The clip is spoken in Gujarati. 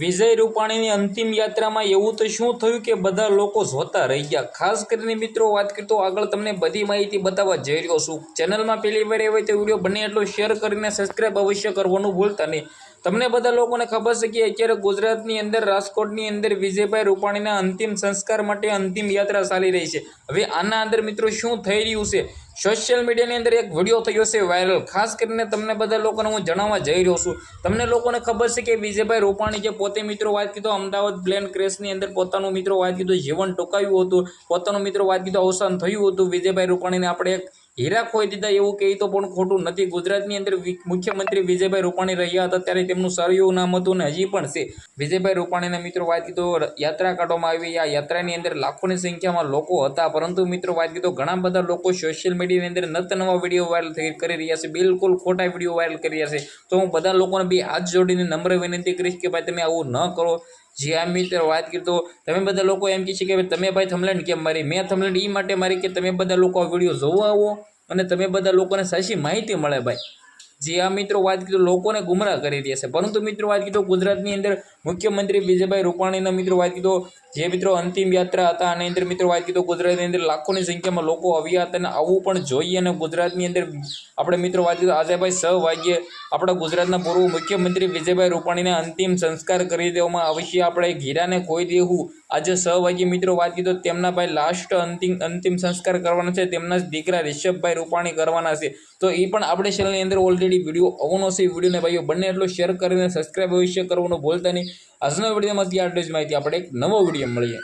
વિજય રૂપાણીની અંતિમ યાત્રામાં એવું તો શું થયું કે બધા લોકો જોતા રહી ગયા ખાસ કરીને મિત્રો, વાત કરીએ તો આગળ તમને બધી માહિતી બતાવવા જઈ રહ્યો છું. ચેનલમાં પહેલી વાર હોય તો વીડિયો બને એટલો શેર કરીને સબસ્ક્રાઈબ અવશ્ય કરવાનું ભૂલતા નહીં. તમને બધા લોકોને ખબર છે કે અત્યારે ગુજરાતની અંદર, રાજકોટની અંદર વિજયભાઈ રૂપાણીના અંતિમ સંસ્કાર માટે અંતિમ યાત્રા ચાલી રહી છે. હવે આના અંદર મિત્રો શું થઈ રહ્યું છે? સોશિયલ મીડિયાની અંદર એક વીડિયો થયો છે વાયરલ ખાસ કરીને તમને બધા લોકોને હું જણાવવા જઈ રહ્યો છું. તમને લોકોને ખબર છે કે વિજયભાઈ રૂપાણી જે પોતે મિત્રો વાત કીધો, અમદાવાદ પ્લેન ક્રેશની અંદર પોતાનું મિત્રો વાત કીધું, જીવન ટોકાયું હતું, પોતાનું મિત્રો વાત કીધું, અવસાન થયું હતું. વિજયભાઈ રૂપાણીને આપણે એક હીરા ખોઈ દીધા એવું કહી તો પણ ખોટું નથી. ગુજરાતની અંદર મુખ્યમંત્રી વિજયભાઈ રૂપાણી રહ્યા હતા ત્યારે તેમનું સારું એવું નામ હતું અને હજી પણ છે. વિજયભાઈ રૂપાણીના મિત્રો વાત કીધો યાત્રા કાઢવામાં આવી. આ યાત્રાની અંદર લાખોની સંખ્યામાં લોકો હતા, પરંતુ મિત્રો વાત કીધો ઘણા બધા લોકો સોશિયલ મીડિયાની અંદર નત નવા વીડિયો વાયરલ કરી રહ્યા છે. બિલકુલ ખોટા વીડિયો વાયરલ કરી રહ્યા છે. તો હું બધા લોકોને બી હાથ જોડીને નમ્ર વિનંતી કરીશ કે ભાઈ તમે આવું ન કરો. જે આ મિત્ર વાત કરી તો તમે બધા લોકો એમ કહે છે કે તમે ભાઈ થમલેન્ડ કેમ મારી? મેં થમલેન્ડ એ માટે મારી કે તમે બધા લોકો આ વીડિયો જોવા આવો. અને તમે બધા લોકોને સાચી માહિતી મળે ભાઈ. જે આ મિત્રો વાત કીધું, લોકોને ગુમરાહ કરી છે. પરંતુ મિત્રો વાત કીધું, ગુજરાતની અંદર મુખ્યમંત્રી વિજયભાઈ રૂપાણીના મિત્રો વાત કીધો જે મિત્રો અંતિમ યાત્રા હતા, આની અંદર મિત્રો વાત કીધું ગુજરાતની અંદર લાખોની સંખ્યામાં લોકો આવ્યા હતા અને આવવું પણ જોઈએ અને ગુજરાતની અંદર આપણે મિત્રો વાત કીધું આજે ભાઈ વાગ્યે આપણા ગુજરાતના પૂર્વ મુખ્યમંત્રી વિજયભાઈ રૂપાણીને અંતિમ સંસ્કાર કરી દેવામાં આવશે આપણે હીરાને ખોઈ દેવું આજે છ વાગ્યે મિત્રો વાત કીધો તેમના ભાઈ લાસ્ટ અંતિમ અંતિમ સંસ્કાર કરવાના છે. તેમના દીકરા રિષભભાઈ રૂપાણી કરવાના છે. તો એ પણ આપણે ચેનલની અંદર ઓલરેડી વીડિયો આવવાનો છે. વિડીયોને ભાઈઓ બંને એટલો શેર કરીને સબસ્ક્રાઈબ અવશ્ય કરવાનું ભૂલતા નહીં. આજના વિડીયોમાંથી આટલી જ માહિતી. આપણે એક નવો વીડિયો 有么哩？